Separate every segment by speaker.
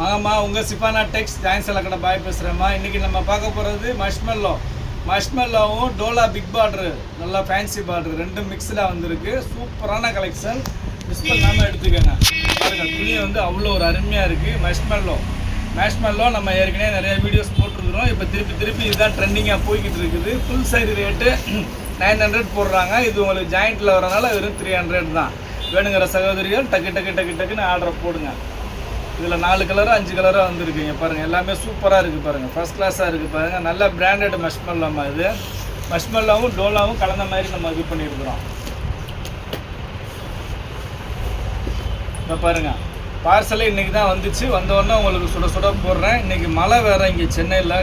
Speaker 1: வாங்கம்மா உங்கள் சிஃபானா டெக்ஸ் ஜாயின் கடை பாய் பேசுகிறேம்மா இன்றைக்கி நம்ம பார்க்க போகிறது மஷ்மெல்லோ மஷ்மெல்லோவும் டோலா பிக் பார்டரு நல்லா ஃபேன்சி பார்டரு ரெண்டும் மிக்ஸில் வந்திருக்கு. சூப்பரான கலெக்ஷன் மிஸ் பண்ணாமல் எடுத்துக்கோங்க. பாருங்கள் துணி வந்து அவ்வளோ ஒரு அருமையாக இருக்குது மஷ்மெல்லோ மேஷ்மெல்லோ நம்ம ஏற்கனவே நிறைய வீடியோஸ் போட்டிருக்கிறோம். இப்போ திருப்பி திருப்பி இதுதான் ட்ரெண்டிங்காக போய்கிட்டு இருக்குது. Full side rate nine hundred போடுறாங்க. இது உங்களுக்கு ஜாயிண்ட்டில் வரனால வெறும் த்ரீ ஹண்ட்ரட் தான். வேணுங்கிற சகோதரிகள் டக்கு டக்கு டக்கு டக்குன்னு ஆர்டரை போடுங்க. இதில் நாலு கலரும் அஞ்சு கலராக வந்திருக்குங்க. பாருங்கள் எல்லாமே சூப்பராக இருக்குது பாருங்கள் ஃபர்ஸ்ட் கிளாஸாக இருக்குது பாருங்கள் நல்ல பிராண்டட் மஷ்மல்லாமா இது. மஷ்மல்லாவும் டோலாவும் கலந்த மாதிரி நம்ம இது பண்ணியிருக்கிறோம் இப்போ பாருங்கள் பார்சலே இன்றைக்கி தான் வந்துச்சு. வந்த உங்களுக்கு சுட சுட போடுறேன். இன்றைக்கி மழை வேறு இங்கே சென்னையில்.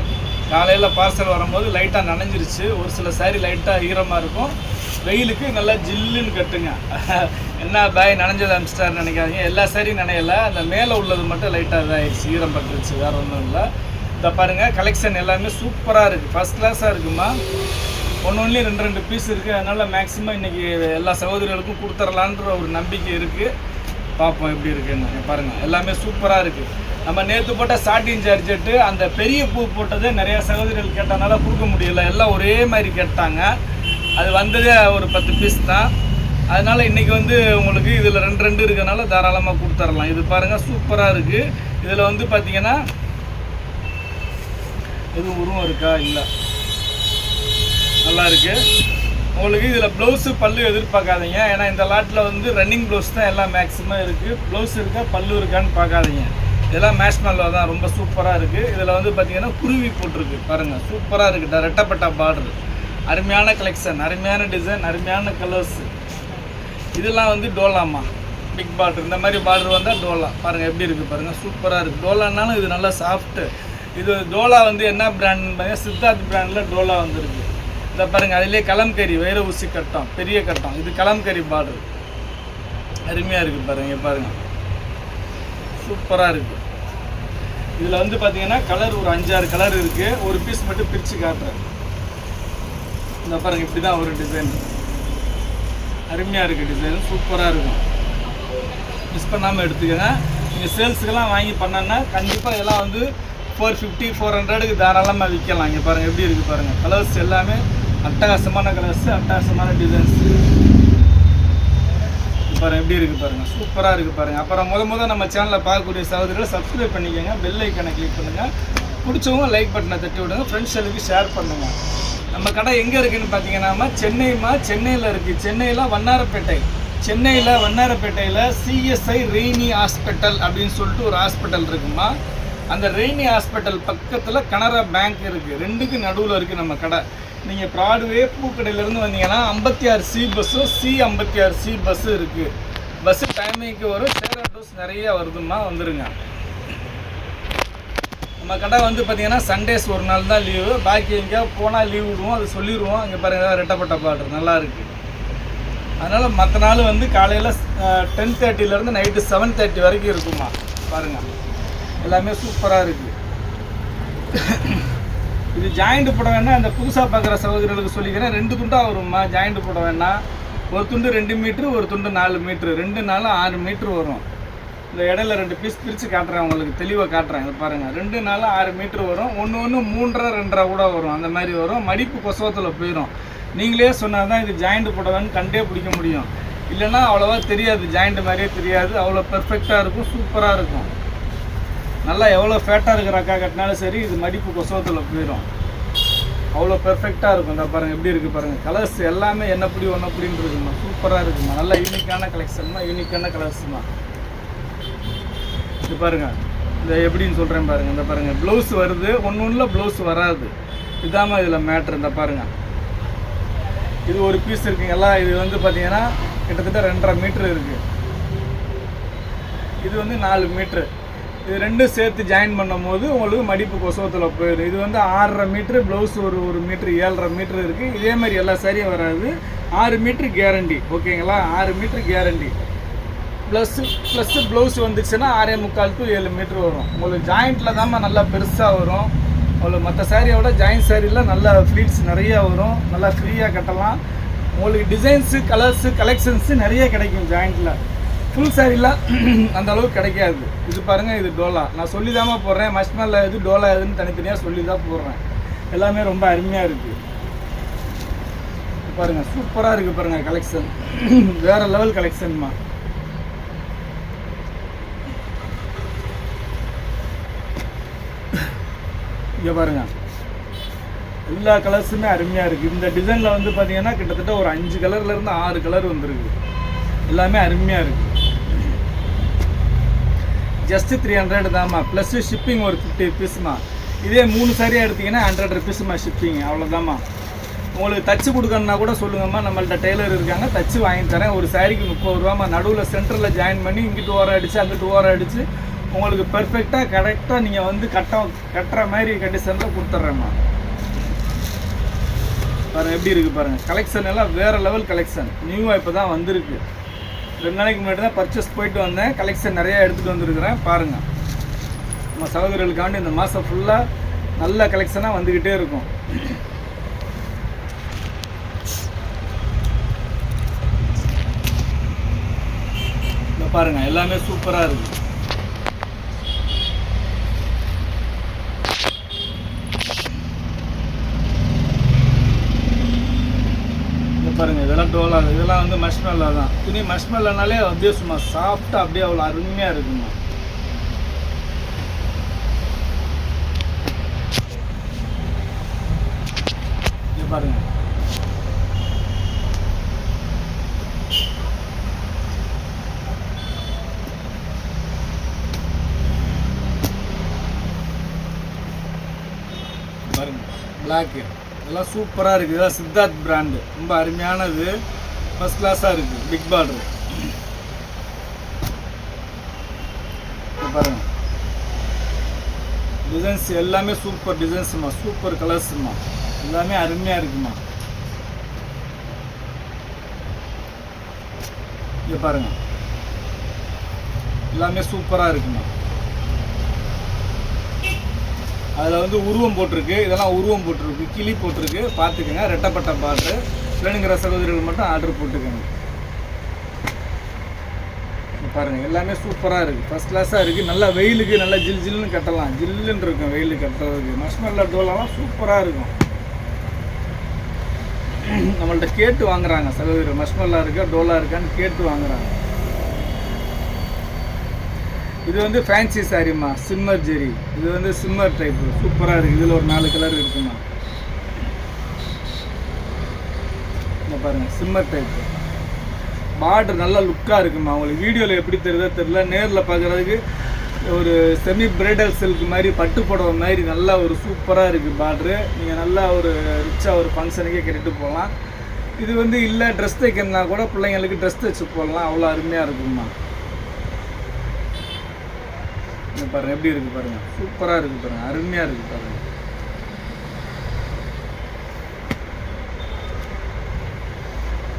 Speaker 1: காலையில் பார்சல் வரும்போது லைட்டாக நனைஞ்சிருச்சு. ஒரு சில சாரி லைட்டாக ஈரமாக இருக்கும். வெயிலுக்கு நல்லா ஜில்லுன்னு கட்டுங்க. என்ன பாய் நனைஞ்சது அனுப்பிச்சிட்டாருன்னு நினைக்காதீங்க. எல்லா சாரியும் நினையலை. அந்த மேலே உள்ளது மட்டும் லைட்டாக இதாகிடுச்சு ஈரம் பட்டுருச்சு வேறு ஒன்றும் இல்லை. இதை பாருங்கள் கலெக்ஷன் எல்லாமே சூப்பராக இருக்குது ஃபஸ்ட் கிளாஸாக இருக்குமா? ஒன்று ஒன்லி ரெண்டு ரெண்டு பீஸ் இருக்குது அதனால் மேக்ஸிமம் இன்றைக்கி எல்லா சகோதரிகளுக்கும் கொடுத்துர்லான்ற ஒரு நம்பிக்கை இருக்குது பார்ப்போம் எப்படி இருக்குன்னு. பாருங்கள் எல்லாமே சூப்பராக இருக்குது நம்ம நேற்று போட்ட சாட்டின் சார்ஜெட்டு அந்த பெரிய பூ போட்டது நிறையா சகோதரிகள் கேட்டனால கொடுக்க முடியல. எல்லாம் ஒரே மாதிரி கேட்டாங்க. அது வந்ததே ஒரு பத்து பீஸ் தான். அதனால் இன்றைக்கி வந்து உங்களுக்கு இதில் ரெண்டு ரெண்டு இருக்கனால தாராளமாக கொடுத்துடலாம் இது பாருங்கள் சூப்பராக இருக்குது இதில் வந்து பார்த்தீங்கன்னா எதுவும் உருவம் இருக்கா? இல்லை. நல்லா இருக்குது உங்களுக்கு இதில் ப்ளவுஸு பல்லு எதிர்பார்க்காதீங்க. ஏன்னா இந்த லாட்டில் வந்து ரன்னிங் ப்ளவுஸ் தான் எல்லாம் மேக்ஸிமம் இருக்குது ப்ளவுஸ் இருக்கா பல்லு இருக்கான்னு பார்க்காதீங்க. இதெல்லாம் மேஷ்மல்ல தான் ரொம்ப சூப்பராக இருக்குது இதில் வந்து பார்த்தீங்கன்னா குருவி போட்டிருக்கு. பாருங்கள் சூப்பராக இருக்குது ரெட்டப்பட்ட பார்டர் அருமையான கலெக்ஷன் அருமையான டிசைன் அருமையான கலர்ஸ் இதெல்லாம் வந்து டோலாமா பிக் பார்டர் இந்த மாதிரி பார்டர் வந்தால் டோலா. பாருங்கள் எப்படி இருக்குது பாருங்கள் சூப்பராக இருக்குது டோலானாலும் இது நல்லா சாஃப்ட்டு இது டோலா வந்து என்ன பிராண்ட்னு பார்த்தீங்கன்னா சித்தார்த் பிராண்டில் டோலா வந்துருக்கு. இதை பாருங்கள் அதிலே கலம்கரி வைர ஊசி கட்டம் பெரிய கட்டம். இது கலம்கரி பார்டர் அருமையாக இருக்குது பாருங்கள் பாருங்கள் சூப்பராக இருக்குது இதில் வந்து பார்த்தீங்கன்னா கலர் ஒரு அஞ்சாறு கலர் இருக்குது ஒரு பீஸ் மட்டும் பிரித்து காட்டுறேன். இந்த பாருங்க இப்படி தான் ஒரு டிசைன் அருமையாக இருக்குது டிசைன் சூப்பராக இருக்கும். மிஸ் பண்ணாமல் எடுத்துக்கோங்க. நீங்கள் சேல்ஸுக்கெல்லாம் வாங்கி பண்ணோன்னா கண்டிப்பாக இதெல்லாம் வந்து ஃபோர் ஃபிஃப்டி ஃபோர் ஹண்ட்ரடுக்கு தாராளமாக விற்கலாம். இங்கே பாருங்கள் எப்படி இருக்குது பாருங்கள் கலர்ஸ் எல்லாமே அட்டகாசமான கலர்ஸ் அட்டகாசமான டிசைன்ஸ் பாருங்கள் எப்படி இருக்குது பாருங்கள் சூப்பராக இருக்குது பாருங்கள் அப்புறம் முத முத நம்ம சேனலில் பார்க்கக்கூடிய சகோதரிகளை சப்ஸ்கிரைப் பண்ணிக்கோங்க. பெல் ஐக்கனை கிளிக் பண்ணுங்கள் பிடிச்சவங்க லைக் பட்டனை தட்டி விடுங்க. ஃப்ரெண்ட்ஸ் எல்லாருக்கும் ஷேர் பண்ணுங்கள் நம்ம கடை எங்கே இருக்குதுன்னு பார்த்தீங்கன்னா சென்னைமா சென்னையில் இருக்குது சென்னையில் வண்ணாரப்பேட்டை. சென்னையில் வண்ணாரப்பேட்டையில் சிஎஸ்ஐ ரெய்னி ஹாஸ்பிட்டல் அப்படின்னு சொல்லிட்டு ஒரு ஹாஸ்பிட்டல் இருக்குமா அந்த ரெய்னி ஹாஸ்பிட்டல் பக்கத்தில் கனரா பேங்க் இருக்குது ரெண்டுக்கு நடுவில் இருக்குது நம்ம கடை. நீங்கள் ப்ராட்வே பூக்கடையிலேருந்து வந்தீங்கன்னா ஐம்பத்தி ஆறு சி பஸ்ஸும் சி ஐம்பத்தி ஆறு சி பஸ்ஸும் இருக்குது பஸ்ஸு டைமிங்க்கு வரும். ஷேர் ஆட்டோஸ் நிறைய வருதுமா வந்துருங்க. நம்ம கடை வந்து பார்த்தீங்கன்னா சண்டேஸ் ஒரு நாள் தான் லீவு பாக்கி எங்கேயா போனால் லீவ் விடுவோம் அது சொல்லிடுவோம். இங்கே பாருங்கள் ரெட்டப்பட்ட பாட்டு நல்லா இருக்குது அதனால் மற்ற நாள் வந்து காலையில் டென் தேர்ட்டிலேருந்து நைட்டு செவன் தேர்ட்டி வரைக்கும் இருக்குமா? பாருங்கள் எல்லாமே சூப்பராக இருக்குது இது ஜாயிண்ட் போட வேணால் அந்த புதுசாக பார்க்குற சகோதரர்களுக்கு சொல்லிக்கிறேன். ரெண்டு துண்டாக வரும்மா. ஜாயிண்ட் போட வேணாம் ஒரு துண்டு ரெண்டு மீட்ரு ஒரு துண்டு நாலு மீட்ரு ரெண்டு நாளும் ஆறு மீட்ரு வரும். இந்த இடையில ரெண்டு பீஸ் பிரித்து காட்டுறேன் உங்களுக்கு தெளிவாக காட்டுறேன். இது பாருங்கள் ரெண்டு நாள் ஆறு மீட்ரு வரும். ஒன்று ஒன்று மூன்றரை ரெண்டரை கூட வரும். அந்த மாதிரி வரும். மடிப்பு கொசவத்தில் போயிடும் நீங்களே சொன்னால் தான் இது ஜாயிண்ட் போடவேன்னு கண்டே பிடிக்க முடியும். இல்லைன்னா அவ்வளோவா தெரியாது. ஜாயிண்ட் மாதிரியே தெரியாது. அவ்வளோ பெர்ஃபெக்டாக இருக்கும். சூப்பராக இருக்கும். நல்லா எவ்வளோ ஃபேட்டாக இருக்கிற அக்கா கட்டினாலும் சரி இது மடிப்பு கொசவத்தில் போயிடும் அவ்வளோ பெர்ஃபெக்டாக இருக்கும். இந்த பாருங்கள் எப்படி இருக்குது பாருங்கள் கலர்ஸ் எல்லாமே என்ன பிடி ஒன்று அப்படின்னு இருக்குமா? சூப்பராக இருக்குமா? நல்லா யூனிக்கான கலெக்ஷன்மா யூனிக்கான கலர்ஸ்மா இது பாருங்கள் இந்த எப்படின்னு சொல்கிறேன் பாருங்கள் இந்த பாருங்கள் ப்ளவுஸ் வருது. ஒன்று ஒன்றில் ப்ளவுஸ் வராது. இதாம்மா இதில் மேட்ரு இந்த பாருங்கள் இது ஒரு பீஸ் இருக்குங்களா இது வந்து பார்த்தீங்கன்னா கிட்டத்தட்ட ரெண்டரை மீட்ரு இருக்குது இது வந்து நாலு மீட்ரு இது ரெண்டும் சேர்த்து ஜாயின் பண்ணும்போது உங்களுக்கு மடிப்பு கொசவத்தில் போயிடும். இது வந்து ஆறரை மீட்ரு ப்ளவுஸ் ஒரு ஒரு மீட்ரு ஏழரை மீட்ரு இருக்குது இதே மாதிரி எல்லா சரியாக வராது. ஆறு மீட்ரு கேரண்டி ஓகேங்களா ஆறு metre guarantee plus plus blouse வந்துச்சுன்னா ஆறே முக்கால் டு ஏழு மீட்ரு வரும். உங்களுக்கு ஜாயிண்ட்டில் தாம்மா நல்லா பெருசாக வரும். உங்களுக்கு மற்ற சாரியை விட ஜாயிண்ட் சாரியில் நல்லா ஃப்ளீட்ஸ் நிறையா வரும். நல்லா ஃப்ரீயாக கட்டலாம். உங்களுக்கு டிசைன்ஸு கலர்ஸு கலெக்ஷன்ஸு நிறைய கிடைக்கும் ஜாயிண்ட்டில் ஃபுல் சாரிலாம் அந்த அளவுக்கு கிடைக்காது. இது பாருங்கள் இது டோலா. நான் சொல்லி தாம்மா போடுறேன் மஷ்மல்ல இது டோலா எதுன்னு தனித்தனியாக சொல்லி தான் போடுறேன். எல்லாமே ரொம்ப அருமையாக இருக்குது பாருங்கள் சூப்பராக இருக்குது பாருங்கள் கலெக்ஷன் வேறு லெவல் கலெக்ஷன்மா இங்கே பாருங்க. எல்லா கலர்ஸுமே அருமையாக இருக்குது இந்த டிசைனில் வந்து பார்த்தீங்கன்னா கிட்டத்தட்ட ஒரு அஞ்சு கலர்லேருந்து ஆறு கலர் வந்துருக்கு. எல்லாமே அருமையாக இருக்குது ஜஸ்ட்டு த்ரீ ஹண்ட்ரட் தாம்மா. ப்ளஸ்ஸு ஷிப்பிங் ஒரு ஃபிஃப்டி ருபீஸ்மா இதே மூணு சாரியாக எடுத்தீங்கன்னா ஹண்ட்ரட் ருபீஸ்மா ஷிப்பிங் அவ்வளோதாம்மா உங்களுக்கு தச்சு கொடுக்கணுன்னா கூட சொல்லுங்கம்மா. நம்மள்ட்ட டெய்லர் இருக்காங்க. தச்சு வாங்கி தரேன். ஒரு சாரிக்கு முப்பது ரூபாம்மா. நடுவில் சென்டரில் ஜாயின் பண்ணி இங்கிட்டு ஓரம் அடித்து அங்கிட்டு ஓரம் அடித்து உங்களுக்கு பெர்ஃபெக்டாக கரெக்டாக நீங்கள் வந்து கட்ட கட்டுற மாதிரி கண்டிஷனில் கொடுத்துட்றேம்மா பாருங்க எப்படி இருக்குது பாருங்கள் கலெக்ஷன் எல்லாம் வேறு லெவல் கலெக்ஷன் நியூவாக இப்போ தான் வந்திருக்கு. ரெண்டு நாளைக்கு முன்னாடி தான் பர்ச்சேஸ் போயிட்டு வந்தேன். கலெக்ஷன் நிறையா எடுத்துகிட்டு வந்திருக்கிறேன். பாருங்கள் நம்ம சகோதரர்களுக்காண்டி இந்த மாதம் ஃபுல்லாக நல்ல கலெக்ஷனாக வந்துக்கிட்டே இருக்கும். பாருங்கள் பாருங்க எல்லாமே சூப்பராக இருக்குது இதெல்லாம் டோலா இதெல்லாம் வந்து மஷ்மெல்லா தான். துணி மஷ்மெல்லானாலே அப்படியே சும்மா சாஃப்டாக அப்படியே அவ்வளோ அருமையாக இருக்குமா பாருங்க. பாருங்க. பிளாக்கு இதெல்லாம் சூப்பராக இருக்குது இதெல்லாம் சித்தார்த் பிராண்டு ரொம்ப அருமையானது. ஃபஸ்ட் கிளாஸாக இருக்குது பிக் பார்டர் பாருங்க. டிசைன்ஸ் எல்லாமே சூப்பர் டிசைன்ஸுமா சூப்பர் கலர்ஸுமா எல்லாமே அருமையாக இருக்குமா. இங்கே பாருங்க. எல்லாமே சூப்பராக இருக்குமா. அதில் வந்து உருவம் போட்டிருக்கு. இதெல்லாம் உருவம் போட்டிருக்கு. கிளி போட்டிருக்கு. பார்த்துக்கோங்க. ரெட்டப்பட்ட பாட்டு. வேணுங்கிற சகோதரிகள் மட்டும் ஆர்டர் போட்டுக்கோங்க. பாருங்கள் எல்லாமே சூப்பராக இருக்குது ஃபஸ்ட் கிளாஸாக இருக்குது நல்லா வெயிலுக்கு நல்லா ஜில் ஜில்னு கட்டலாம். ஜில்லுன்னு இருக்கும் வெயிலுக்கு கட்டுறதுக்கு. மஷ்மல்லா டோலாலாம் சூப்பராக இருக்கும். நம்மள்ட்ட கேட்டு வாங்குறாங்க. சகோதரி மஷ்மல்லா இருக்கா டோலா இருக்கான்னு கேட்டு வாங்குறாங்க. இது வந்து ஃபேன்சி சாரிம்மா சிம்மர் ஜெரி இது வந்து சிம்மர் டைப் சூப்பராக இருக்குது இதில் ஒரு நாலு கலர் இருக்குமா இந்த பாருங்கள் சிம்மர் டைப்பு பார்டர் நல்லா லுக்காக இருக்குமா உங்களுக்கு வீடியோவில் எப்படி தெரியுதோ தெரியல. நேரில் பார்க்குறதுக்கு ஒரு செமி பிரைடல் சில்க் மாதிரி பட்டு புடவை மாதிரி நல்லா ஒரு சூப்பராக இருக்குது பார்டரு நீங்கள் நல்லா ஒரு ரிச்சாக ஒரு ஃபங்க்ஷனுக்கே கட்டிட்டு போகலாம். இது வந்து இல்லை ட்ரெஸ் தைக்கணும்னா கூட பிள்ளைங்களுக்கு ட்ரெஸ் தைச்சு போடலாம். அவ்வளோ அருமையாக இருக்குமா இங்க பாருங்க. எப்படி இருக்கு பாருங்க? சூப்பரா இருக்கு பாருங்க. அருமையா இருக்கு பாருங்க.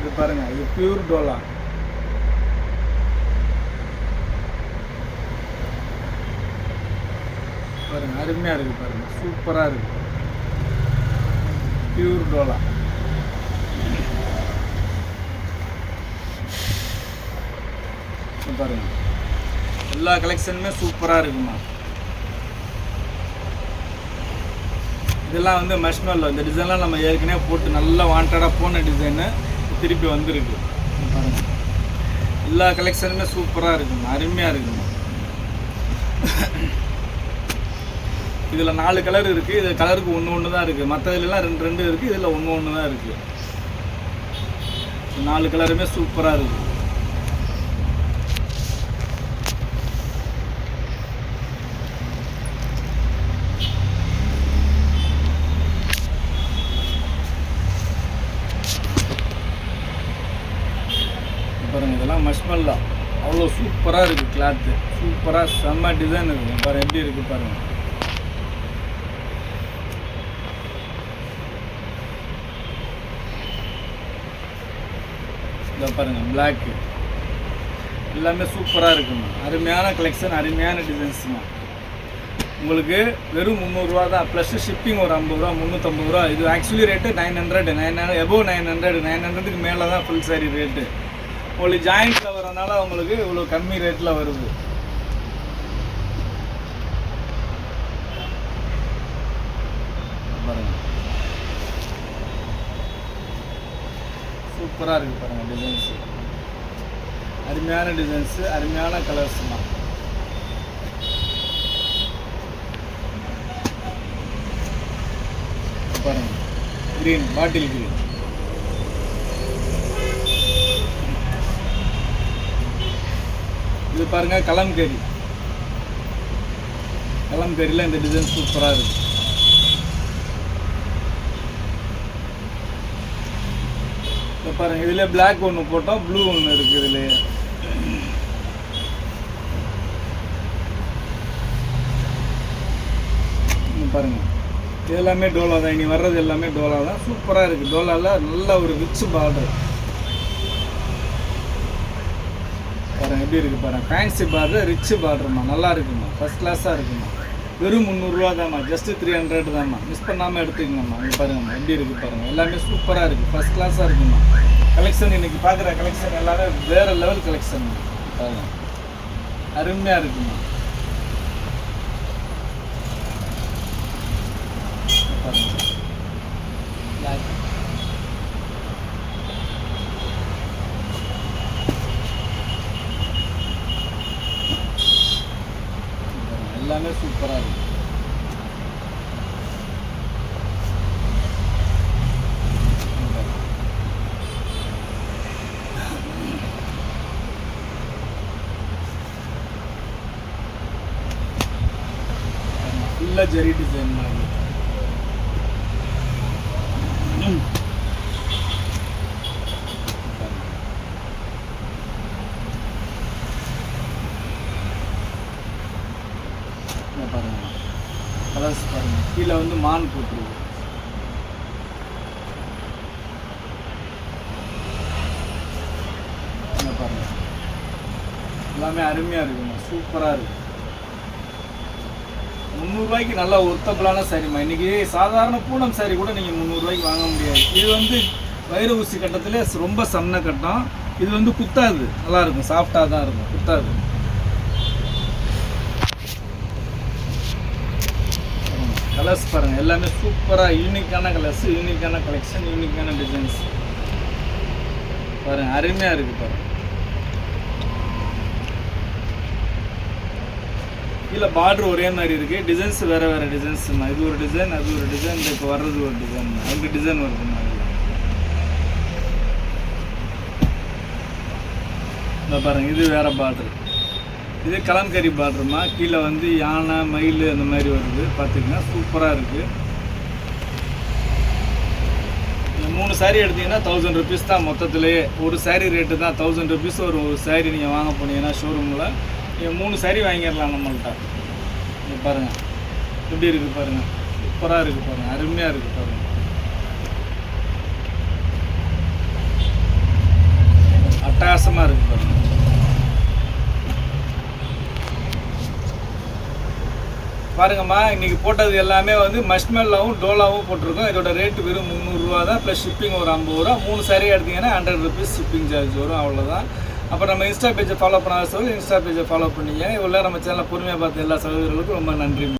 Speaker 1: இது பாருங்க. இது பியூர் டோலா பாருங்க. அருமையா இருக்கு பாருங்க. சூப்பரா இருக்கு. பியூர் டோலா இங்க பாருங்க. எல்லா கலெக்ஷனுமே சூப்பராக இருக்குமா? இதெல்லாம் வந்து மஷ்மெல்லோ இந்த டிசைன்லாம் நம்ம ஏற்கனவே போட்டு நல்லா வாண்டடாக போன டிசைனு திருப்பி வந்திருக்கு. பாருங்க எல்லா கலெக்ஷனுமே சூப்பராக இருக்கும்? அருமையாக இருக்குமா? இதில் நாலு கலர் இருக்குது இது கலருக்கு ஒன்று ஒன்று தான் இருக்குது மற்றதுலாம் ரெண்டு ரெண்டு இருக்குது இதில் ஒன்று ஒன்று தான் இருக்குது நாலு கலருமே சூப்பராக இருக்குது பாருங்க இதெல்லாம் அவ்வளோ சூப்பராக இருக்குது கிளாத்து சூப்பராக செம்ம டிசைன் இருக்குது பாரு எப்படி இருக்குது பாருங்கள் இதை பாருங்கள் பிளாக்கு எல்லாமே சூப்பராக இருக்குமா. அருமையான கலெக்ஷன் அருமையான டிசைன்ஸ்மா உங்களுக்கு வெறும் முந்நூறுரூவா தான். ப்ளஸ் ஷிப்பிங் ஒரு ஐம்பது ரூபா முந்நூற்றம்பது ரூபா. இது actually rate nine hundred nine hundred above nine hundred. Nine ஹண்ட்ரடுக்கு மேலே தான் ஃபுல் சாரி ரேட்டு உங்களுக்கு ஜாயிண்ட்ல வரனால உங்களுக்கு இவ்வளோ கம்மி ரேட்டில் வருது. பாருங்க. சூப்பராக இருக்குது பாருங்க டிசைன்ஸு அருமையான டிசைன்ஸு அருமையான கலர்ஸ் தான் பாருங்க. க்ரீன் பாட்டில் க்ரீன் இது பாருங்க கலம்கரி கலம்கரியில் இந்த டிசைன் சூப்பராக இருக்கு. இப்போ பாருங்க இதுல பிளாக் ஒன்று போட்டோம் ப்ளூ ஒன்று இருக்கு இதுல பாருங்க. இது எல்லாமே டோலா தான் இனி வர்றது எல்லாமே டோலா தான் சூப்பராக இருக்குது டோலாவில் நல்ல ஒரு ரிச் பார்டர் பாருங்க எப்படி இருக்குது பாருங்க. ஃபேன்சி பார்டர் ரிச்சு பார்டர்மா நல்லா இருக்குமா? ஃபர்ஸ்ட் கிளாஸாக இருக்குமா? வெறும் முந்நூறுரூவா தான்மா. ஜஸ்ட் த்ரீ ஹண்ட்ரட் தான்மா. மிஸ் பண்ணாமல் எடுத்துக்கோங்கம்மா இங்கே பாருங்கம்மா எப்படி இருக்கு பாருங்க. எல்லாமே சூப்பராக இருக்குது ஃபர்ஸ்ட் கிளாஸாக இருக்குமா? கலெக்ஷன் இன்றைக்கி பார்க்குற கலெக்ஷன் எல்லாமே வேறு லெவல் கலெக்ஷன் பாருங்க. அருமையாக இருக்குமா? பாருங்க Black. எல்லாமே சூப்பராக இருக்கு ஃபுல்லாக ஜெரி டிசைன் மாதிரி இங்க பாருங்க கலர்ஸ் பாருங்க கீழே வந்து மான் போட்டுருக்கு இங்க பாருங்க எல்லாமே அருமையாக இருக்குங்க சூப்பராக இருக்கு முந்நூறுரூவாய்க்கு நல்லா ஒர்த்தபிளான சாரிம்மா இன்றைக்கி சாதாரண பூனம் சாரி கூட நீங்கள் முந்நூறுரூவாய்க்கு வாங்க முடியாது. இது வந்து வைர ஊசி கட்டத்தில் ரொம்ப சன்ன கட்டம். இது வந்து குத்தாது. நல்லாயிருக்கும் சாஃப்டாக தான் இருக்கும். குத்தாது. கலர்ஸ் பாருங்கள் எல்லாமே சூப்பராக யூனிக்கான கலர்ஸ் யூனிக்கான கலெக்ஷன் யூனிக்கான டிசைன்ஸ் பாருங்கள் அருமையாக இருக்குது பாருங்கள் கீழே பார்டர் ஒரே மாதிரி இருக்கு. டிசைன்ஸ் வேற வேற டிசைன்ஸ் இது ஒரு டிசைன் அது ஒரு டிசைன் இப்போ வர்றது ஒரு டிசைன் ரெண்டு டிசைன் வருது மாதிரி இந்த பாருங்க இது வேற பார்டர் இது கலம்கரி பார்டருமா கீழே வந்து யானை மயில் அந்த மாதிரி வருது. பார்த்தீங்கன்னா சூப்பராக இருக்குது மூணு சாரீ எடுத்தீங்கன்னா தௌசண்ட் ருபீஸ் தான் மொத்தத்திலேயே. ஒரு சாரீ ரேட்டு தான். தௌசண்ட் ருபீஸ் ஒரு ஒரு நீங்கள் வாங்க போனீங்கன்னா ஷோரூமில் மூணு சரி வாங்கிடலாம் நம்மள்கிட்ட இங்கே பாருங்கள் எப்படி இருக்குது பாருங்கள் சூப்பராக இருக்குது பாருங்கள் அருமையாக இருக்குது பாருங்கள் அட்டகாசமாக இருக்குது பாருங்கள் பாருங்கம்மா இன்றைக்கி போட்டது எல்லாமே வந்து மஷ்மெல்லாவும் டோலாவும் போட்டிருக்கோம். இதோட ரேட்டு வெறும் முந்நூறுரூவா தான் ப்ளஸ் ஷிப்பிங் ஒரு ஐம்பது ரூபா. மூணு saree எடுத்தீங்கன்னா ஹண்ட்ரட் ருபீஸ் ஷிப்பிங் சார்ஜ் வரும். அவ்வளோதான் அப்போ நம்ம இன்ஸ்டா பேஜை ஃபாலோ பண்ணாத சொல்லி இன்ஸ்டா பேஜை ஃபாலோ பண்ணிங்க. இவ்வளோ நம்ம சேனலை பொறுமையாக பார்த்த எல்லா சகோதரர்களுக்கும் ரொம்ப நன்றி.